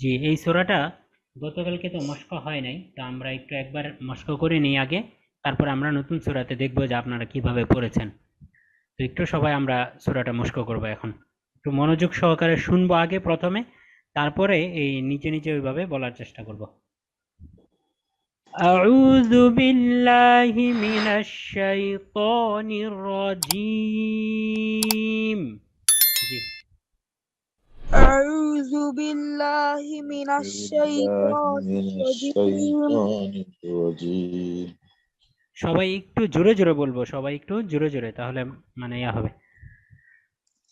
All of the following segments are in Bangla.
জি এই সূরাটা গতকালকে তো মস্ক হয় নাই তো আমরা একটু একবার মস্ক করে নিই আগে তারপর আমরা নতুন সূরাতে দেখবো যে আপনারা কিভাবে পড়েছেন তো একটু সবাই আমরা সূরাটা মস্ক করব এখন একটু মনোযোগ সহকারে শুনবো আগে প্রথমে তারপরে এই নিচে নিচে ওইভাবে বলার চেষ্টা করব أعوذ بالله من الشيطان الرجيم জি أعوذ بالله من الشيطان من الرجيم الشيطان الرجيم সবাই একটু জোরে জোরে বলবো সবাই একটু জোরে জোরে তাহলে মানে ইয়া হবে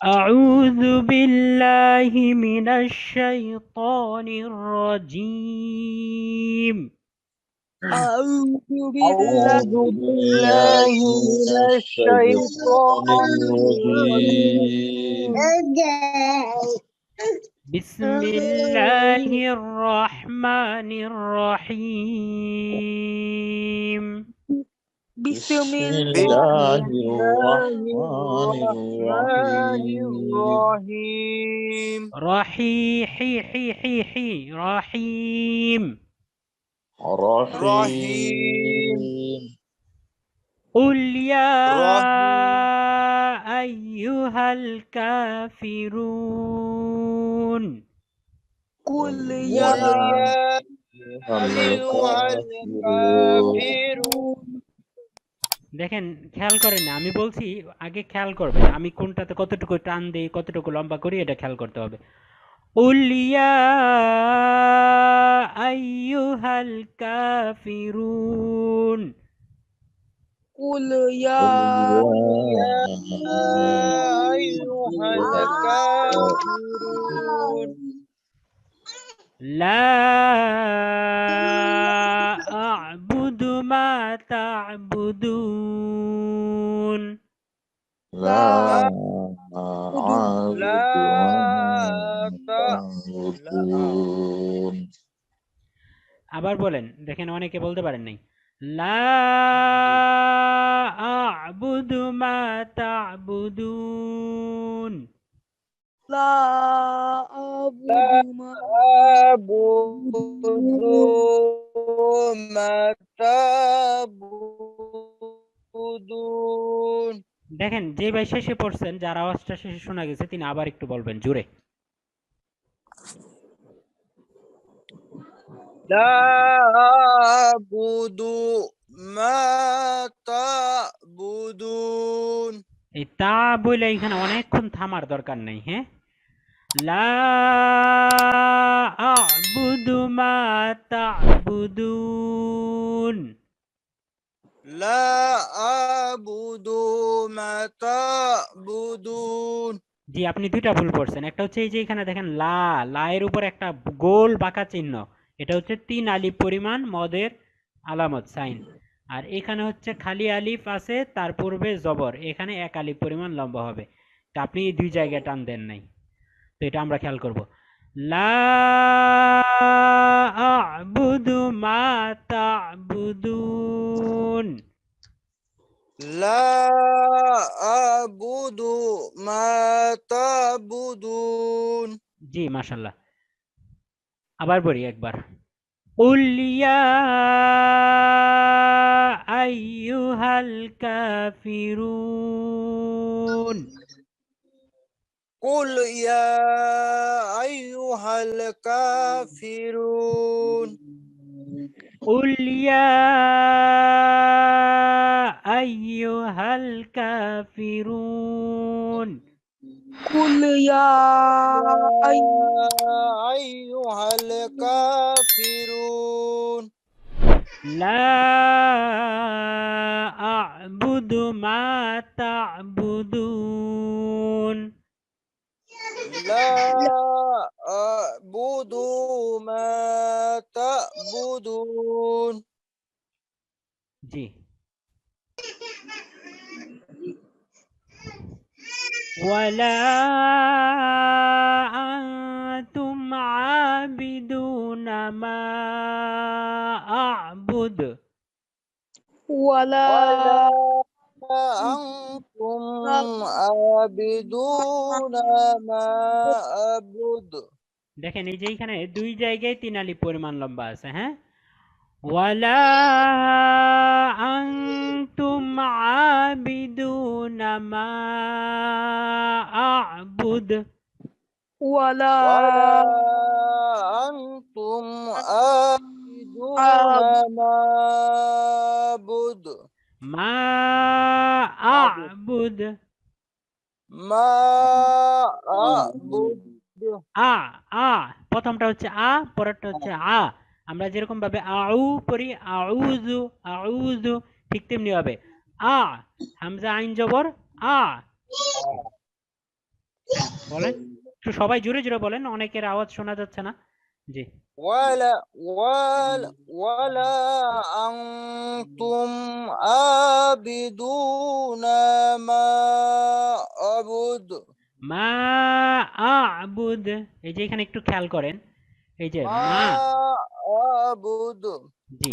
أعوذ بالله من الشيطان الرجيم أعوذ أعوذ بالله بالله من الشيطان الرجيم بسم آه. الله الرحمن الرحيم. بسم الله الرحمن الرحيم. رحيم. رحيم رحيم. قل يا أيها الكافرون قل يا يا أيها الكافرون দেখেন খেয়াল করেন না আমি বলছি আগে খেয়াল করবেন আমি কোনটাতে কতটুকু টান দিই কতটুকু লম্বা করি এটা খেয়াল করতে হবে قل يا أيها الكافرون قل يا أيها الكافرون لا أعبد ما تعبدون لا أعبد ما تعبدون আবার বলেন দেখেন অনেকে বলতে পারেন নাই লা আ'বুদু মা তা'বুদুন لا أعبد ما أعبد ما تعبدون দেখেন যে ভাই শেষে পড়ছেন যার আওয়াজটা শেষে শোনা গেছে তিনি আবার একটু বলবেন জোরে لا أعبد ما তা বলে এখানে অনেকক্ষণ থামার দরকার নেই হ্যাঁ? লা আবুদু মা লা জি আপনি দুইটা ভুল করছেন একটা হচ্ছে এই যে এখানে দেখেন লা লা এর উপর একটা গোল বাঁকা চিহ্ন। এটা হচ্ছে তিন আলি পরিমাণ মদের আলামত সাইন। আর এখানে হচ্ছে খালি আলিফ আছে তার পূর্বে জবর। এখানে এক আলিফ পরিমাণ লম্বা হবে। তো আপনি দুই জায়গায় টান দেন নাই। তো এটা আমরা খেয়াল করব। লা আবুদু মা তাবুদুন। জি মাশাআল্লাহ। আবার বলি একবার। قل يا أيها الكافرون قل يا أيها الكافرون قل يا أيها الكافرون قل يا أيها الكافرون. لا أعبد ما تعبدون. لا أعبد ما تعبدون. ولا أنتم عابدون ما أعبد ولا ولا أنتم عابدون ما أعبد দেখেন এই যে এখানে দুই জায়গায় তিন আলিফ পরিমাণ লম্বা আছে হ্যাঁ ওয়ালা আনতুম আবিদুনা মা আ'বুদ ولا ولا أنتم عابدون ما أعبد মা আ'বুদ ما أعبد আ আ প্রথমটা হচ্ছে আ পরেরটা হচ্ছে আ আমরা যেরকম ভাবে আউ পড়ি আউযু আউযু ঠিক তেমনি হবে আ হামজা আইন জবর আ হ্যাঁ, বলেন একটু সবাই জোরে জোরে বলেন অনেকের আওয়াজ শোনা যাচ্ছে না জি ولا ولا ولا أنتم عابدون ما أعبد মা আ'বুদ এই যে এখানে একটু খেয়াল করেন এই যে ما মা أعبد জি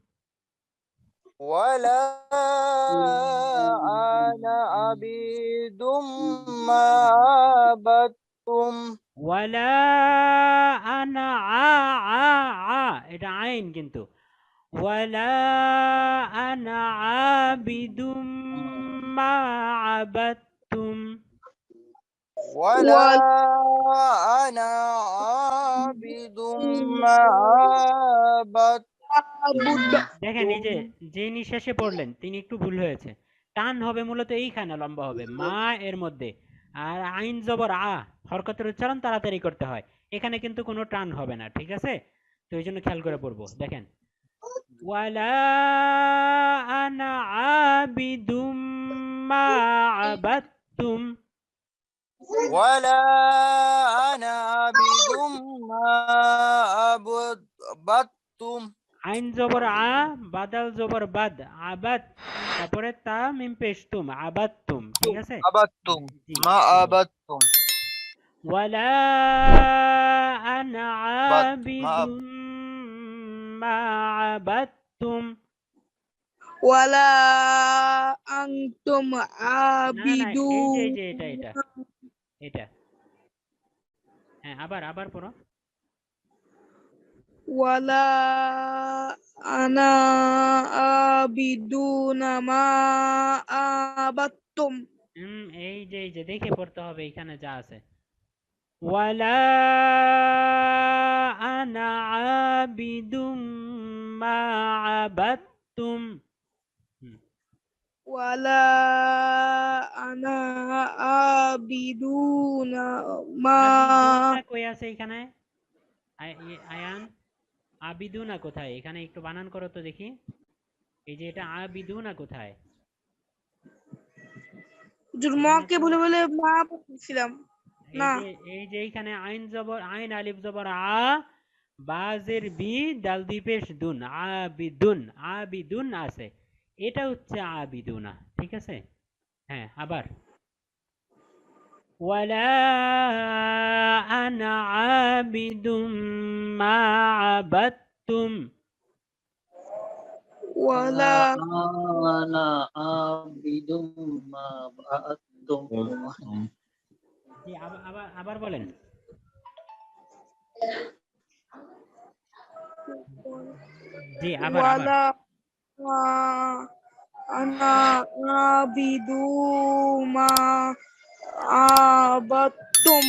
ولا أنا عبيد ما عبدتم ولا أنا ع ع ع এটা আইন কিন্তু ولا أنا عابد ما عبدتم ولا أنا عابد ما عبدتم عبد দেখেন এই যে যিনি শেষে পড়লেন তিনি একটু ভুল হয়েছে টান হবে মূলত এইখানে লম্বা হবে মা এর মধ্যে আর আইন জবর আ হরকতের উচ্চারণ তাড়াতাড়ি করতে হয় এখানে কিন্তু কোনো টান হবে না ঠিক আছে তো এই জন্য খেয়াল করে পড়বো দেখেন ওয়ালা আনা আবিদুম মা আবাদতুম ولا أنا عبد ما عبدتم আইন জবর আ বাদাল জবর বাদ আবাদ তারপরে তা মিম পেশ তুম আবাদতুম ঠিক আছে عبدتم জি, ما জি। عبدتم ولا أنا بد- عابد ما- ما عبدتم ولا أنتم না না এই যে এই عابدون যে এটা এটা এটা হ্যাঁ আবার আবার পড়ো ولا أنا عابدون ما عبدتم হুম এই যে এই যে দেখে পড়তে হবে এখানে যা আছে ولا أنا عابد ما عبدتم ولا أنا عابدون ما আবিদুনা কই আছে এখানে আই- ই- আয়ান আবিদুনা কোথায়? এখানে একটু বানান করো তো দেখি। এই যে এটা আবিদুনা কোথায়? জুরমাকে বলে বলে মা বলছিলাম। না। এই যে এইখানে আইন জবর আইন আলিফ জবর আ বাজের বি দাল দুই পেশ দুন আবিদুন আবিদুন আছে। এটা হচ্ছে আবিদুনা ঠিক আছে? হ্যাঁ আবার। ولا أنا عابد ما عبدتم ولا أنا عابد ما بعدتم জি আবার আবার আবার বলেন জি আবার আবার ولا أنا عابد আবাতুম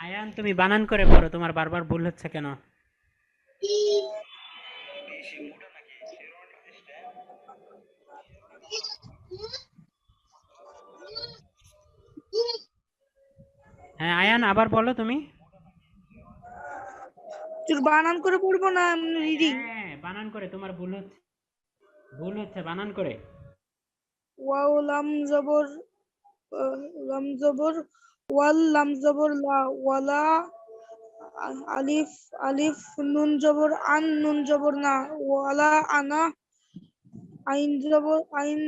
আয়ান তুমি বানান করে পড়ো তোমার বারবার ভুল হচ্ছে কেন? হ্যাঁ আয়ান আবার বলো তুমি। বানান করে পড়ব না রিডিং হ্যাঁ, বানান করে তোমার ভুল হচ্ছে। ভুল হচ্ছে বানান করে। ওয়াও লাম জবর। আহ, লাম জবর ওয়াল লাম জবর লা ওয়ালা আলিফ আলিফ নুন জবর আন নুন জবর না ওয়ালা আনা আইন জবর আইন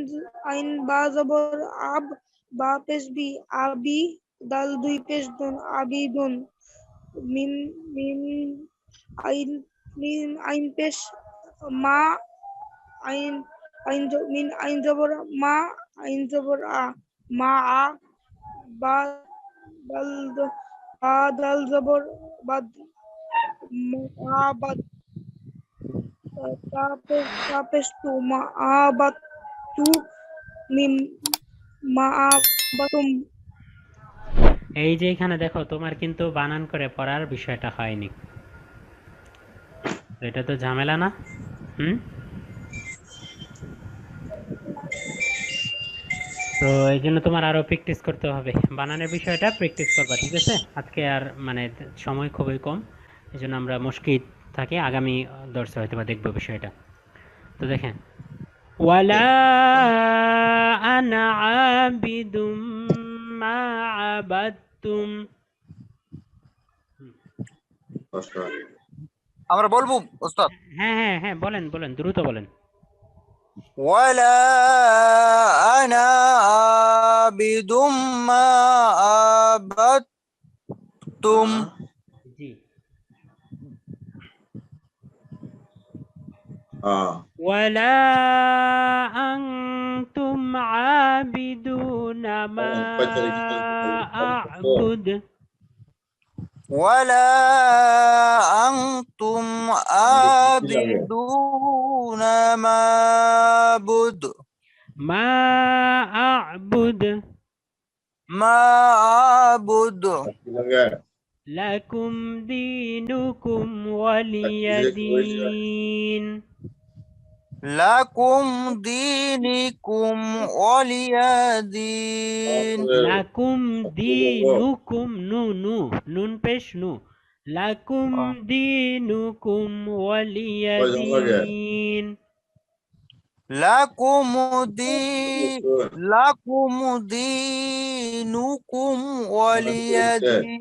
আইন বা জবর আব বা পেশ বি আবি দাল দুই পেশ দুন আবিদুন মিম মিম আইন মিম আইন পেশ মা আইন আইন মিন আইন জবর মা আইন জবর আ দাল জবর বাদ মা বাদ tapos tapos tu maabatu mim এই যে এখানে দেখো, তোমার কিন্তু বানান করে পড়ার বিষয়টা হয়নি। এটা তো ঝামেলা না? হুম? তো এই জন্য তোমার আরও প্র্যাকটিস করতে হবে। বানানের বিষয়টা প্র্যাকটিস করবা ঠিক আছে? আজকে আর মানে সময় খুবই কম এই জন্য আমরা মুশকিল থাকি আগামী দর্শে হয়তো বা দেখব বিষয়টা। তো দেখেন ওয়ালা আনা আবিদুম মা আবাদতুম। আমরা বলব ওস্তাদ। হ্যাঁ হ্যাঁ হ্যাঁ বলেন বলেন দ্রুত বলেন। ولا أنا عابد ما عبدتم آه. ولا أنتم عابدون ما أعبد. ولا أنتم عابدون ما أعبد. ما أعبد. ما أعبد. لكم دينكم ولي دين. لكم دينكم ولي دين. لكم دينكم نو نو نون পেশ نو لكم آه. دينكم ولي وجه. دين لكم دين لكم دينكم ولي دين